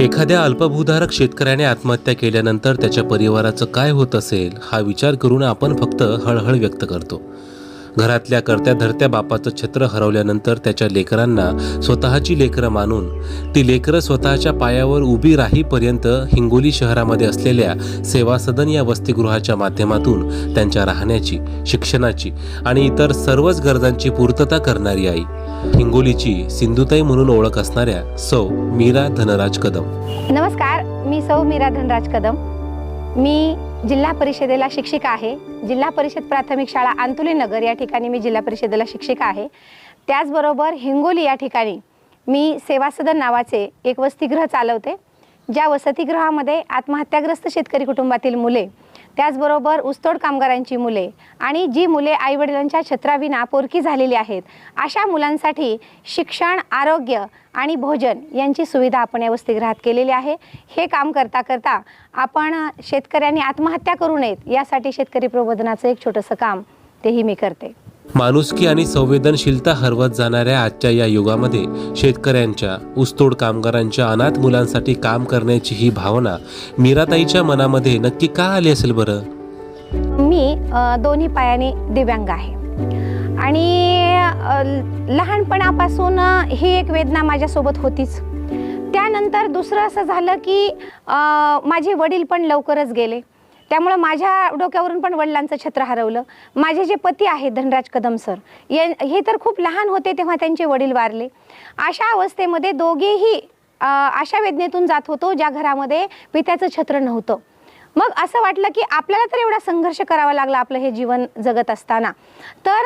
एखाद्या अल्पभूधारक शेतकऱ्याने आत्महत्या केल्यानंतर त्याच्या परिवाराचं काय होत असेल हा विचार करून आपण फक्त हळहळ व्यक्त करतो. घरातल्या करत्या धरत्या बापाचं छत्र हरवल्यानंतर त्याच्या लेकरांना स्वतःची लेकरं मानून ती लेकरं स्वतःच्या पायावर उभी राहीपर्यंत हिंगोली शहरामध्ये असलेल्या सेवा सदन या वसतिगृहाच्या माध्यमातून त्यांच्या राहण्याची शिक्षणाची आणि इतर सर्वच गरजांची पूर्तता करणारी आई. हिंगोलीची सिंधुताई म्हणून ओळख असणाऱ्या सौ मीरा धनराज कदम. नमस्कार मी सौ मीरा धनराज कदम. मी जिल्हा परिषदेला शिक्षिका आहे. जिल्हा परिषद प्राथमिक शाळा आंतुली नगर या ठिकाणी मी जिल्हा परिषदेला शिक्षिका आहे. त्याचबरोबर हिंगोली या ठिकाणी मी सेवा सदन नावाचे एक वसतिगृह चालवते. ज्या वसतिगृहामध्ये आत्महत्याग्रस्त शेतकरी कुटुंबातील मुले त्याचबरोबर ऊसतोड कामगारांची मुले आणि जी मुले आईवडिलांच्या छत्राविना पोरकी झालेली आहेत अशा मुलांसाठी शिक्षण आरोग्य आणि भोजन यांची सुविधा आपण या वसतिगृहात केलेली आहे. हे काम करता करता आपण शेतकऱ्यांनी आत्महत्या करू नयेत यासाठी शेतकरी प्रबोधनाचं एक छोटंसं काम तेही मी करते. माणुसकी आणि संवेदनशीलता हरवत जाणाऱ्या आजच्या या युगामध्ये शेतकऱ्यांच्या ऊसतोड कामगारांच्या अनाथ मुलांसाठी काम करण्याची ही भावना मीराताईच्या मनामध्ये नक्की का आली असेल बरं? मी दोन्ही पायाने दिव्यांग आहे. आणि लहानपणापासून ही एक वेदना माझ्यासोबत होतीच. त्यानंतर दुसरं असं झालं की माझे वडील पण लवकरच गेले. त्यामुळं माझ्या डोक्यावरून पण वडिलांचं छत्र हरवलं. माझे जे पती आहेत धनराज कदम सर ये हे तर खूप लहान होते तेव्हा त्यांचे वडील वारले. अशा अवस्थेमध्ये दोघेही अशा वेदनेतून जात होतो ज्या घरामध्ये पित्याचं छत्र नव्हतं. मग असं वाटलं की आपल्याला तर एवढा संघर्ष करावा लागला आपलं हे जीवन जगत असताना. तर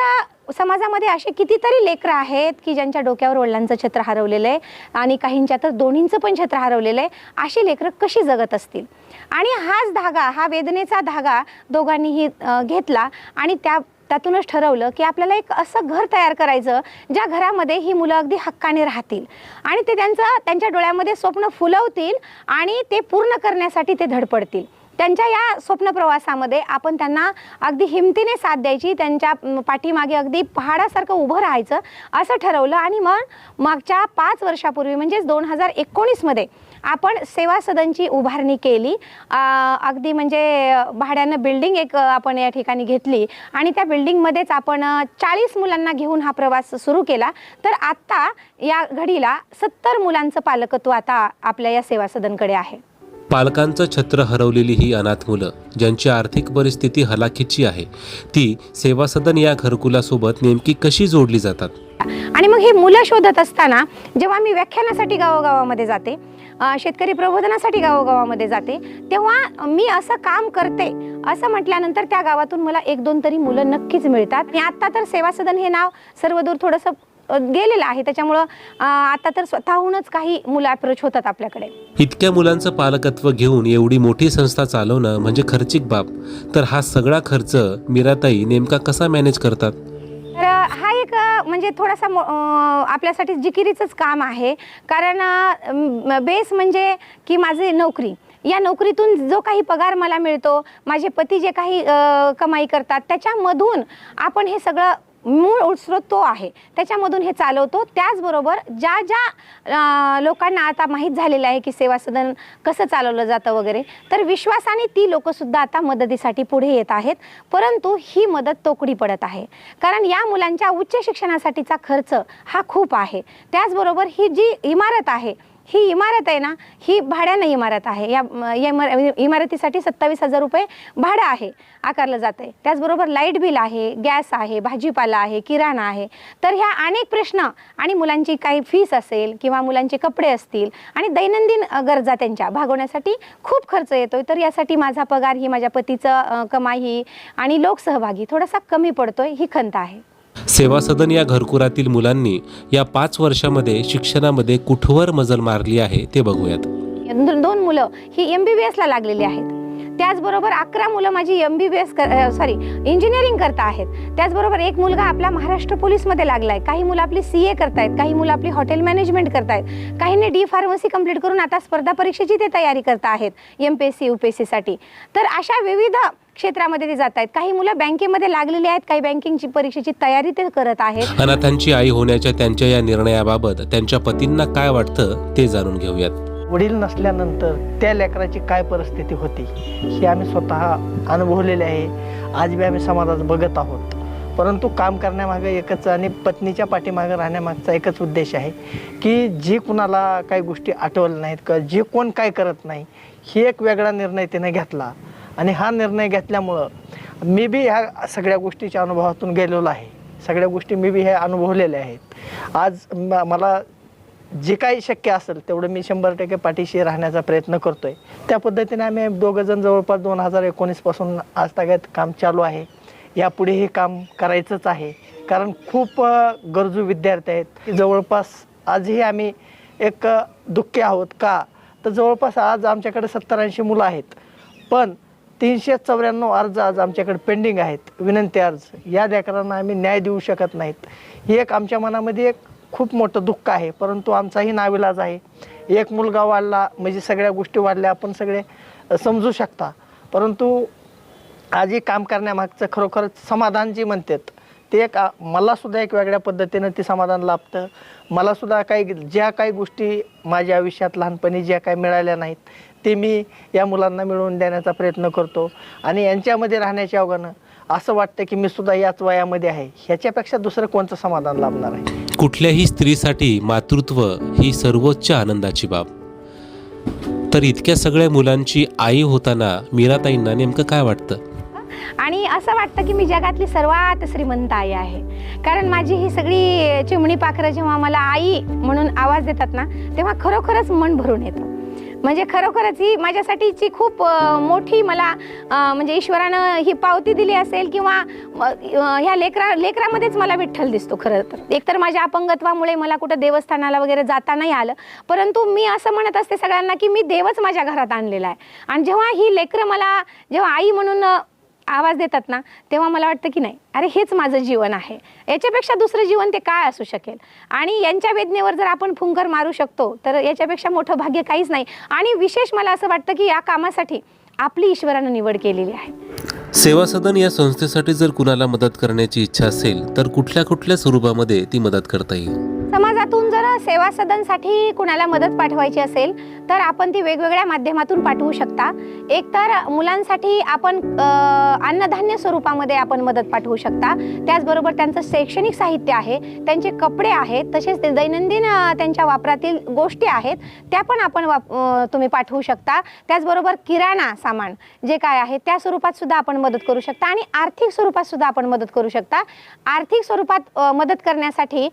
समाजामध्ये असे कितीतरी लेकरं आहेत की ज्यांच्या डोक्यावर वडिलांचं छत्र हरवलेलं आहे आणि काहींच्या तर दोन्हींचं पण छत्र हरवलेलं आहे अशी लेकरं कशी जगत असतील? आणि हाच धागा हा वेदनेचा धागा दोघांनीही घेतला आणि त्या त्यातूनच ठरवलं की आपल्याला एक असं घर तयार करायचं ज्या घरामध्ये ही मुलं अगदी हक्काने राहतील. आणि ते त्यांचं त्यांच्या डोळ्यामध्ये स्वप्न फुलवतील आणि ते पूर्ण करण्यासाठी ते धडपडतील. त्यांच्या या स्वप्न प्रवासामध्ये आपण त्यांना अगदी हिमतीने साथ द्यायची त्यांच्या पाठीमागे अगदी पहाडासारखं उभं राहायचं असं ठरवलं. आणि मग मागच्या पाच वर्षापूर्वी म्हणजेच दोन हजार एकोणीसमध्ये आपण सेवा सदनची उभारणी केली. अगदी म्हणजे भाड्यानं बिल्डिंग एक आपण या ठिकाणी घेतली. आणि त्या बिल्डिंगमध्येच आपण चाळीस मुलांना घेऊन हा प्रवास सुरू केला. तर आत्ता या घडीला सत्तर मुलांचं पालकत्व आता आपल्या या सेवा सदनकडे आहे. पालकांचं छत्र हरवलेली ही अनाथ मुलं ज्यांची आर्थिक परिस्थिती हलाखीची आहे ती सेवा सदन या घरकुलासोबत नेमकी कशी जोडली जातात? आणि मग ही मुलं शोधत असताना जेव्हा मी व्याख्यानासाठी गावोगावामध्ये जाते शेतकरी प्रबोधनासाठी गावोगावामध्ये जाते तेव्हा मी असं काम करते असं म्हटल्यानंतर त्या गावातून मला एक दोन तरी मुलं नक्कीच मिळतात. आणि आत्ता तर सेवा सदन हे नाव सर्वदूर थोडंसं गेलेलं आहे. त्याच्यामुळं आता तर स्वतःहूनच काही मुलं अप्रोच होतात आपल्याकडे. इतक्या मुलांचं पालकत्व घेऊन एवढी मोठी संस्था चालवणं म्हणजे खर्चिक बाब. तर हा सगळा खर्च मीराताई नेमका कसा मॅनेज करतात? तर हा एक म्हणजे थोडासा आपल्यासाठी जिकिरीचंच काम आहे. कारण बेस म्हणजे की माझी नोकरी. या नोकरीतून जो काही पगार मला मिळतो माझे पती जे काही कमाई करतात त्याच्यामधून आपण हे सगळं मूळ स्रोत तो आहे. त्याच्यामधून हे चालवतो. त्याचबरोबर ज्या ज्या लोकांना आता माहीत झालेलं आहे की सेवा सदन कसं चालवलं जातं वगैरे तर विश्वासाने ती लोकंसुद्धा आता मदतीसाठी पुढे येत आहेत. परंतु ही मदत तोकडी पडत आहे. कारण या मुलांच्या उच्च शिक्षणासाठीचा खर्च हा खूप आहे. त्याचबरोबर ही जी इमारत आहे ही इमारत आहे ना ही भाड्यानं इमारत आहे. या या इमारतीसाठी सत्तावीस हजार रुपये भाडं आहे आकारलं जातं आहे त्याचबरोबर लाइट बिल आहे गॅस आहे भाजीपाला आहे किराणा आहे. तर ह्या अनेक प्रश्न आणि मुलांची काही फीस असेल किंवा मुलांचे कपडे असतील आणि दैनंदिन गरजा त्यांच्या भागवण्यासाठी खूप खर्च येतोय. तर यासाठी माझा पगार ही माझ्या पतीचं कमाई आणि लोकसहभागी थोडासा कमी पडतोय ही खंत आहे. सेवा सदन या घरकुरातील मुलांनी या पाच वर्षामध्ये शिक्षणामध्ये कुठवर मजल मारली आहे ते बघूयात. दोन मुलं ही एम बी बी लागलेली आहेत. त्याचबरोबर अकरा मुलं माझी M B B S sorry engineering करता आहेत. त्याचबरोबर एक मुलगा आपला महाराष्ट्र पोलीसमध्ये लागला आहे काही मुलं आपली सी ए करतायत काही मुलं आपली हॉटेल मॅनेजमेंट करतायत. काहींनी डी फार्मसी कंप्लीट करून आता स्पर्धा परीक्षेची ते तयारी करत आहेत M P S C U P S सीसाठी तर अशा विविध क्षेत्रामध्ये ते जात आहेत काही मुलं बँकेमध्ये लागलेली आहेत काही बँकिंगची परीक्षेची तयारी ते करत आहेत. अनाथांची आई होण्याच्या त्यांच्या या निर्णयाबाबत त्यांच्या पतींना काय वाटतं ते जाणून घेऊयात. वडील नसल्यानंतर त्या लेकराची काय परिस्थिती होती हे आम्ही स्वतः अनुभवलेले आहे. आज बी आम्ही समाजात बघत आहोत. परंतु काम करण्यामागं एकच आणि पत्नीच्या पाठीमागं राहण्यामागचा एकच उद्देश आहे की जे कुणाला काही गोष्टी आठवल्या नाहीत किंवा जे कोण काय करत नाही हे एक वेगळा निर्णय तिने घेतला. आणि हा निर्णय घेतल्यामुळं मी बी ह्या सगळ्या गोष्टीच्या अनुभवातून गेलेलो आहे. सगळ्या गोष्टी मी बी ह्या अनुभवलेल्या आहेत. आज मला जे काही शक्य असेल तेवढं मी शंभर टक्के पाठीशी राहण्याचा प्रयत्न करतो आहे त्या पद्धतीने आम्ही दोघंजण जवळपास दोन हजार एकोणीसपासून आज तागायत काम चालू आहे. यापुढे हे काम करायचंच आहे. कारण खूप गरजू विद्यार्थी आहेत. की जवळपास आजही आम्ही एक दुःखी आहोत का? तर जवळपास आज आमच्याकडे सत्तर ऐंशी मुलं आहेत. पण तीनशे चौऱ्याण्णव अर्ज आज आमच्याकडे पेंडिंग आहेत. विनंती अर्ज. या लेकरांना आम्ही न्याय देऊ शकत नाहीत. ही एक आमच्या मनामध्ये एक खूप मोठं दुःख आहे परंतु आमचाही नाविलाज आहे. एक मुलगा वाढला म्हणजे सगळ्या गोष्टी वाढल्या आपण सगळे समजू शकता. परंतु आजही काम करण्यामागचं खरोखरच समाधान जे म्हणतात ते एक मलासुद्धा एक वेगळ्या पद्धतीनं ते समाधान लाभतं. मलासुद्धा काही ज्या काही गोष्टी माझ्या आयुष्यात लहानपणी ज्या काही मिळाल्या नाहीत ते मी या मुलांना मिळवून देण्याचा प्रयत्न करतो. आणि यांच्यामध्ये राहण्याच्या अवघानं असं वाटतं की मी सुद्धा याच वयामध्ये आहे. ह्याच्यापेक्षा दुसरं कोणतं समाधान लाभणार आहे? कुठल्याही स्त्रीसाठी मातृत्व ही सर्वोच्च आनंदाची बाब. तर इतक्या सगळ्या मुलांची आई होताना मीराताईंना नेमकं काय वाटतं? आणि असं वाटतं की मी जगातली सर्वात श्रीमंत आई आहे. कारण माझी ही सगळी चिमणी पाखरं जेव्हा मला आई म्हणून आवाज देतात ना तेव्हा खरोखरच मन भरून येतं. म्हणजे खरोखरच ही माझ्यासाठीची खूप मोठी मला म्हणजे ईश्वरानं ही पावती दिली असेल किंवा ह्या लेकरा लेकरामध्येच मला विठ्ठल दिसतो खरं तर. एकतर माझ्या अपंगत्वामुळे मला कुठं देवस्थानाला वगैरे जाता नाही आलं परंतु मी असं म्हणत असते सगळ्यांना की मी देवच माझ्या घरात आणलेला आहे. आणि जेव्हा ही लेकरं मला जेव्हा आई म्हणून आवाज देतात ना तेव्हा मला वाटतं की नाही अरे हेच माझं जीवन आहे. याच्यापेक्षा दुसरं जीवन ते काय असू शकेल? आणि यांच्या वेदनेवर जर आपण फुंकर मारू शकतो तर याच्यापेक्षा मोठं भाग्य काहीच नाही. आणि विशेष मला असं वाटतं की या कामासाठी आपली ईश्वरानं निवड केलेली आहे. सेवा सदन या संस्थेसाठी जर कुणाला मदत करण्याची इच्छा असेल तर कुठल्या कुठल्या स्वरूपामध्ये ती मदत करता येईल? समाजातून जर सेवा सदनसाठी कुणाला मदत पाठवायची असेल तर आपण ती वेगवेगळ्या माध्यमातून पाठवू शकता. एक तर मुलांसाठी आपण अन्नधान्य स्वरूपामध्ये आपण मदत पाठवू शकता. त्याचबरोबर त्यांचं शैक्षणिक साहित्य आहे त्यांचे कपडे आहेत तसेच ते दैनंदिन त्यांच्या वापरातील गोष्टी आहेत त्या पण आपण वाप तुम्ही पाठवू शकता. त्याचबरोबर किराणा सामान जे काय आहे त्या स्वरूपात सुद्धा आपण मदत करू शकता आणि आर्थिक स्वरूपात सुद्धा आपण मदत करू शकता. आर्थिक स्वरूपात मदत करण्यासाठी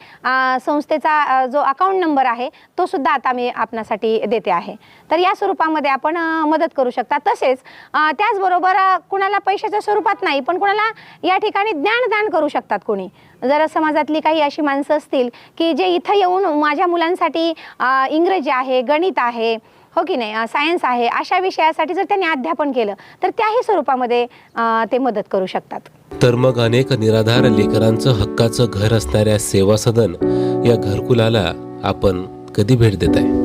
संस्थेचा जो अकाउंट नंबर आहे तो सुद्धा आता मी आपणासाठी देते आहे. तर या स्वरूपामध्ये आपण मदत करू शकता. तसेच त्याचबरोबर कुणाला पैशाच्या स्वरूपात नाही पण कुणाला या ठिकाणी ज्ञानदान करू शकतात कोणी. जर समाजातली काही अशी माणसं असतील की जे इथं येऊन माझ्या मुलांसाठी इंग्रजी आहे गणित आहे हो की नाही सायन्स आहे अशा विषयासाठी जर त्यांनी अध्यापन केलं तर त्याही स्वरूपामध्ये ते मदत करू शकतात. तर मग अनेक निराधार लेकरांचं हक्काचं घर असणाऱ्या सेवा सदन या घरकुलाला आपण कधी भेट देत आहे